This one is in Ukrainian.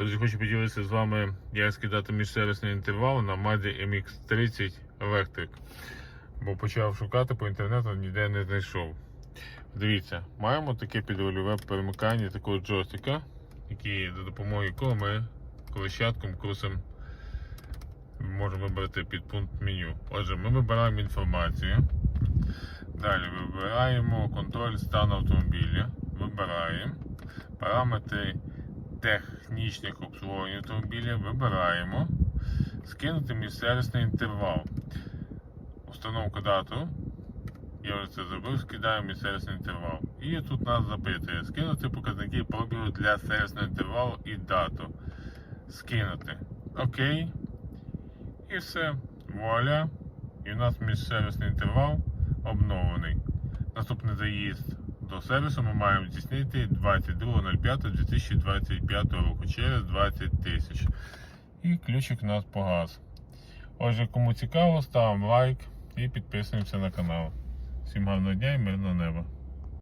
Друзі, хочу поділитися з вами, як скидати міжсервісний інтервал на Mazda MX-30 Electric. Бо почав шукати по інтернету, ніде не знайшов. Дивіться, маємо таке підрульове перемикання такого джойстика, який за допомогою якого ми колещатком крусимо можемо вибрати підпункт меню. Отже, ми вибираємо інформацію. Далі вибираємо контроль стану автомобіля. Вибираємо параметри технічних обслуговування автомобіля. Вибираємо скинути міжсервісний інтервал. Установка дату. Я вже це зробив, скидаємо міжсервісний інтервал. І тут нас запитує скинути показники пробігу для сервісного інтервалу і дату. Скинути. Окей. І все. Вуаля. І у нас міжсервісний інтервал обновлений. Наступний заїзд до сервісу ми маємо здійснити 22.05.2025 року через 20 тисяч. І ключик у нас погас. Отже, кому цікаво, ставимо лайк і підписуємося на канал. Всім гарного дня і мирного неба.